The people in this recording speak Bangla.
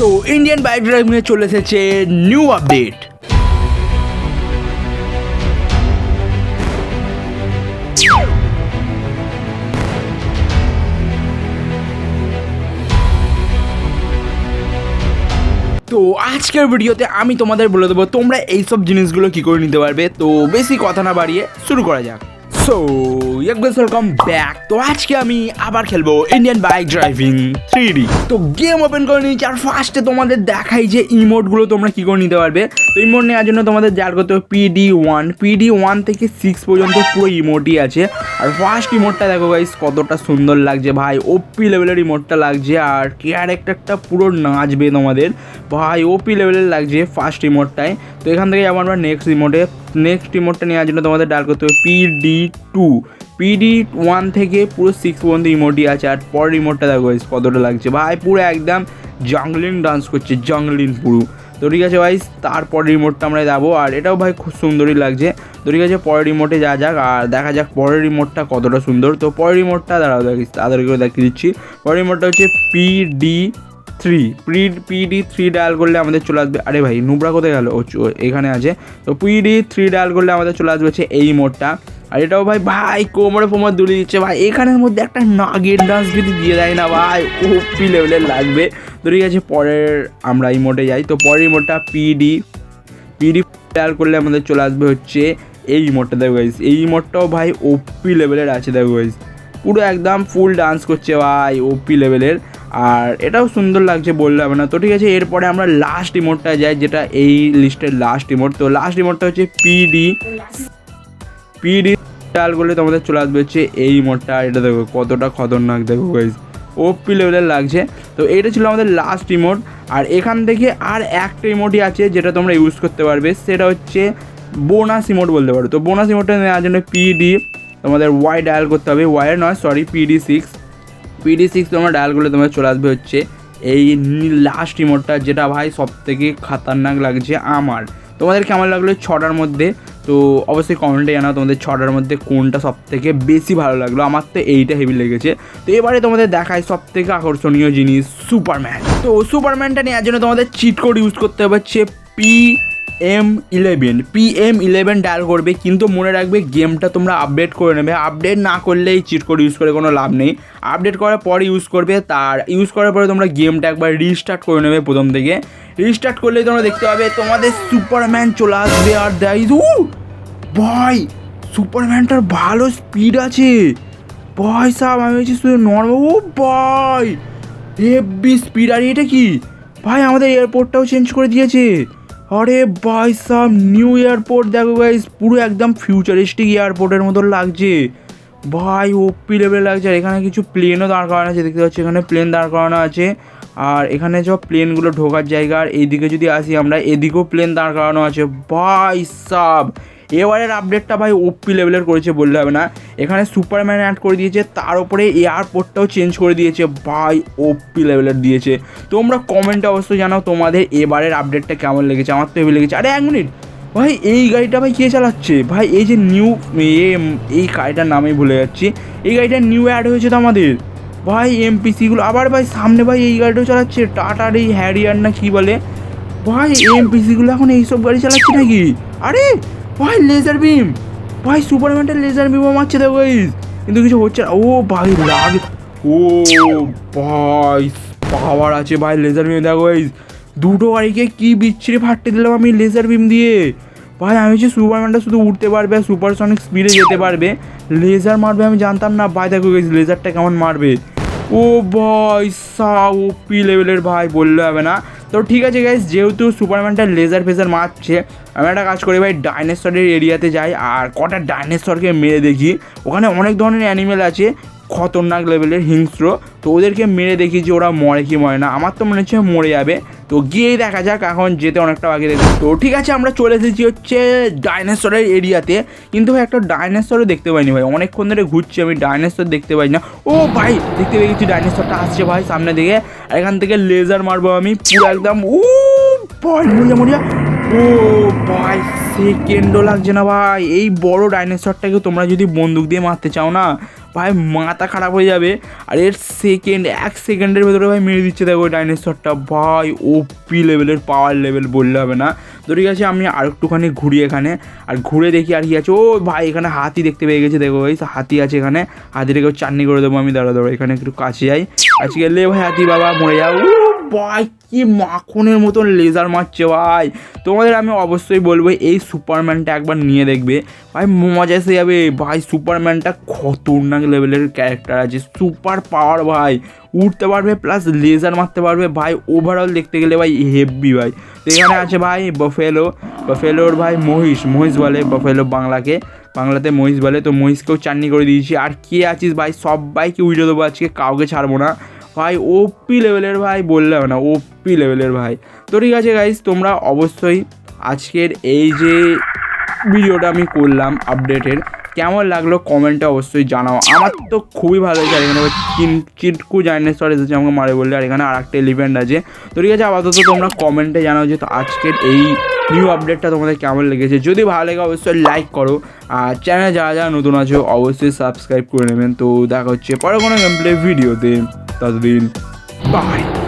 তো ইন্ডিয়ান বাইক ড্রাইভ নিয়ে চলে এসেছে নিউ আপডেট তো আজকের ভিডিওতে আমি তোমাদের বলে দেবো তোমরা এইসব জিনিসগুলো কি করে নিতে পারবে। তো বেশি কথা না বাড়িয়ে শুরু করা যাক। So welcome back. তো আজকে আমি আবার খেলব ইন্ডিয়ান বাইক ড্রাইভিং থ্রি তো গেম ওপেন করে নিয়েছি আর ফার্স্টে তোমাদের দেখাই যে ইমোটগুলো তোমরা কি করে নিতে পারবে। তো ইমোট নেওয়ার জন্য তোমাদের যার করতে হবে পিডি ওয়ান পিডি ওয়ান থেকে সিক্স পর্যন্ত পুরো ইমোটই আছে। আর ফার্স্ট ইমোটটা দেখো গাইস কতটা সুন্দর লাগছে ভাই। ওপি লেভেলের ইমোটটা লাগছে আর ক্যারেক্টারটা পুরো নাচবে তোমাদের। ভাই ওপি লেভেলের লাগছে ফার্স্ট ইমোটটায় তো এখান থেকে আমরা নেক্সট ইমোটে নেক্সট ইমোটটা নেওয়ার জন্য তোমাদের ডাল করতে হবে পিডি টু পিডি ওয়ান থেকে পুরো সিক্স পর্যন্ত ইমোটি আছে, আর পরের ইমোটটা দেখো কতটা লাগছে। ভাই, পুরো একদম জঙ্গলিন ডান্স করছে জঙ্গলিন পুরো। তো ঠিক আছে ভাই তারপরের রিমোটটা আমরা যাব আর এটাও ভাই খুব সুন্দরই লাগছে। তো ঠিক আছে, পরের রিমোটে যা যাক, আর দেখা যাক পরের রিমোটটা কতটা সুন্দর। তো পরের রিমোটটা দাঁড়াও, দেখিস তাদেরকে দেখিয়ে দিচ্ছি। পরের রিমোটটা হচ্ছে PD three P PD three dial করলে আমাদের চলে আসবে। আরে ভাই, নুবরা কোথায় গেল? এখানে আছে। তো পিডি থ্রি ডায়াল করলে আমাদের চলে আসবে হচ্ছে এই মোডটা। আর এটাও ভাই ভাই, কোমরে ফোমর দুলিয়ে দিচ্ছে ভাই। এখানের মধ্যে একটা নাগের ডান্স যদি দিয়ে দেয় না ভাই। ও পি লেভেলের লাগবে। তো ঠিক আছে, পরের আমরা এই মোডে যাই। তো পরের মোডটা পিডি পিডি ডায়াল করলে আমাদের চলে আসবে হচ্ছে এই মোডটা। দেখো গাইস এই মোডটাও ভাই ওপি লেভেলের আছে। দেখো গাইস পুরো একদম ফুল ডান্স করছে ভাই ওপি লেভেলের আর এটাও সুন্দর লাগছে বললে হবে না। তো ঠিক আছে, এরপরে আমরা লাস্ট ইমোটটা যাই, যেটা এই লিস্টের লাস্ট ইমোট তো লাস্ট ইমোটটা হচ্ছে পিডি পিডি ডাল করলে তোমাদের চলে আসবে হচ্ছে এই মোটটা এটা দেখো কতটা খতরনাক, দেখো গাইজ ওপি লেভেলের লাগছে। তো এটা ছিল আমাদের লাস্ট ইমোট আর এখান থেকে আর একটা ইমোটই আছে যেটা তোমরা ইউজ করতে পারবে। সেটা হচ্ছে বোনাস ইমোট বলতে পারো। তো বোনাস ইমোটটা নেওয়ার জন্য পিডি তোমাদের ওয়াই ডায়াল করতে হবে। ওয়াই নয় sorry PD six PD six তোমরা ডায়াল করলে তোমার চলে আসবে হচ্ছে এই লাস্ট ইমোটটা যেটা ভাই সব থেকে খাতারনাক লাগছে আমার। তোমাদের কেমন লাগল ছটার মধ্যে? তো অবশ্যই কমেন্টে জানাও তোমাদের ছটার মধ্যে কোনটা সব থেকে বেশি ভালো লাগল। আমার তো এইটা হেভি লেগেছে। তো এবারে তোমাদের দেখায় সব থেকে আকর্ষণীয় জিনিস সুপারম্যান তো সুপারম্যানটা নেওয়ার জন্য তোমাদের চিট কোড ইউজ করতে হচ্ছে P M eleven P M eleven dial করবে, কিন্তু মনে রাখবে গেমটা তোমরা আপডেট করে নেবে। আপডেট না করলে এই চিট কোড ইউজ করে কোনো লাভ নেই। আপডেট করার পর ইউজ করবে তার ইউজ করার পরে তোমরা গেমটা একবার রিস্টার্ট করে নেবে প্রথম থেকে। রিস্টার্ট করলেই তোমরা দেখতে পাবে তোমাদের সুপারম্যান চলে আসবে আর দেয় ভাই সুপারম্যানটার ভালো স্পিড আছে। ভাই সাহেব আমি হচ্ছে শুধু নর্মাল ও ভাই হেভি স্পিড আর এটা কি? ভাই আমাদের এয়ারপোর্টটাও চেঞ্জ করে দিয়েছে। আরে ভাই সাম নিউ এয়ারপোর্ট দেখো গাইস পুরো একদম ফিউচারিস্টিক এয়ারপোর্টের মতো লাগছে। ভাই ওপি লেভেল লাগছে, আর এখানে কিছু প্লেনও দাঁড় করানো আছে, দেখতে পাচ্ছি এখানে প্লেন দাঁড় করানো আছে। আর এখানে সব প্লেনগুলো ঢোকার জায়গা, আর এইদিকে যদি আসি আমরা, এদিকেও প্লেন দাঁড় করানো আছে। ভাই সাব এবারের আপডেটটা ভাই ওপি লেভেলের করেছে বললে হবে না। এখানে সুপারম্যান অ্যাড করে দিয়েছে, তার উপরে এয়ারপোর্টটাও চেঞ্জ করে দিয়েছে, ভাই ওপি লেভেলের দিয়েছে। তোমরা কমেন্টে অবশ্যই জানাও তোমাদের এবারের আপডেটটা কেমন লেগেছে, আমার তো হেভি লেগেছে। আরে, এক মিনিট ভাই, এই গাড়িটা ভাই কে চালাচ্ছে? ভাই, এই যে নিউ এই গাড়িটার নামই ভুলে যাচ্ছি। এই গাড়িটা নিউ অ্যাড হয়েছে তো আমাদের। ভাই এমপিসিগুলো আবার ভাই সামনে ভাই এই গাড়িটাও চালাচ্ছে টাটার এই হ্যারিয়ার না কি বলে? ভাই এমপিসিগুলো এখন এইসব গাড়ি চালাচ্ছে নাকি? আরে ভাই লেজার বিম ভাই সুপারম্যানটা লেজার বিমও মারছে দেখো guys। কিন্তু কিছু হচ্ছে না। ও ভাই, লাগে। ও ভাই পাওয়ার আছে ভাই লেজার বিম দেখো, guys। দুটো গাড়িকে কি বিচ্ছিরি ফাটতে দিলাম আমি লেজার বিম দিয়ে। ভাই, আমি হচ্ছে সুপারম্যানটা শুধু উঠতে পারবে আর সুপারসনিক স্পিডে যেতে পারবে লেজার মারবে আমি জানতাম না। ভাই, দেখো গেছি লেজারটা কেমন মারবে। ও ভাই সা ও পি লেভেলের ভাই, বললে হবে না। তো ঠিক আছে গাইজ যেহেতু সুপারম্যানটা লেজার ফেজার মারছে, আমি একটা কাজ করি ভাই ডাইনেসরের এরিয়াতে যাই, আর কটা ডাইনেসরকে মেরে দেখি। ওখানে অনেক ধরনের অ্যানিমেল আছে খতরনাক লেভেলের হিংস্র। তো ওদেরকে মেরে দেখি যে ওরা মরে কি মরে না। আমার তো মনে হচ্ছে মরে যাবে। তো গিয়েই দেখা যাক, এখন যেতে অনেকটা বাকি দেখি তো ঠিক আছে, আমরা চলে এসেছি হচ্ছে ডাইনোসরের এরিয়াতে কিন্তু ভাই, একটা ডাইনোসরও দেখতে পাইনি ভাই। অনেকক্ষণ ধরে ঘুরছি, আমি ডাইনোসর দেখতে পাই না। ও ভাই, দেখতে পেয়েছি ডাইনোসরটা আসছে ভাই সামনে দিকে। এখান থেকে লেজার মারবো আমি, পুরো একদম, ও ভাই, মরিয়া মরিয়া। ও ভাই সেকেন্ডও লাগছে না ভাই। এই বড় ডাইনোসরটাকে তোমরা যদি বন্দুক দিয়ে মারতে চাও না, ভাই মাথা খারাপ হয়ে যাবে। আর এর সেকেন্ড এক সেকেন্ডের ভেতরে ভাই মেরে দিচ্ছে দেখো ওই ডাইনোসরটা। ভাই ওপি লেভেলের পাওয়ার লেভেল বললে হবে না। তো ঠিক আছে, আমি আর একটুখানি ঘুরি এখানে। আর ঘুরে দেখি আর কি আছে। ও ভাই, এখানে হাতি দেখতে পেয়ে গেছে দেখো ভাই। হাতি আছে এখানে। হাতিটাকে চাটনি করে দেবো আমি। দাঁড়া দাঁড়া এখানে একটু কাছে যাই। আজকে লে ভাই হাতি বাবা মরে যাও। ভাই, কি মাখনের মতন লেজার মারছে ভাই। তোমাদের আমি অবশ্যই বলব, এই সুপারম্যানটা একবার নিয়ে দেখবে। ভাই, মজা এসে যাবে। ভাই সুপারম্যানটা খতরনাক লেভেলের ক্যারেক্টার আছে। সুপার পাওয়ার ভাই। উঠতে পারবে প্লাস লেজার মারতে পারবে। ভাই ওভারঅল দেখতে গেলে, ভাই হেভি ভাই। তো এখানে আছে, ভাই বফেলো বফেলোর ভাই, মহিষ। মহিষ বলে বফেলো বাংলাকে। বাংলাতে মহিষ বলে। তো মহিষকেও চাটনি করে দিয়েছি। আর কে আছিস, ভাই? সবাইকে উইডো দেবো। আজকে কাউকে ছাড়বো না। ভাই ওপি লেভেলের ভাই বললে হবে না ওপি লেভেলের ভাই। তো ঠিক আছে গাইজ তোমরা অবশ্যই আজকের এই যে ভিডিওটা আমি করলাম আপডেটের কেমন লাগল কমেন্টে অবশ্যই জানাও। আমার তো খুবই ভালো হয়েছে আর এখানে চিটকু ডাইনোসর এসেছে আমাকে মারে বললে, আর এখানে আর একটা এলিফেন্ট আছে। তো ঠিক আছে, আপাতত তোমরা কমেন্টে জানাও যে তো আজকের এই নিউ আপডেটটা তোমাদের কেমন লেগেছে। যদি ভালো লাগে অবশ্যই লাইক করো। আর চ্যানেলে যারা যারা নতুন আছো, অবশ্যই সাবস্ক্রাইব করে নেবেন। তো দেখা হচ্ছে পরে কোনো গেম প্লে ভিডিওতে ততদিন বাই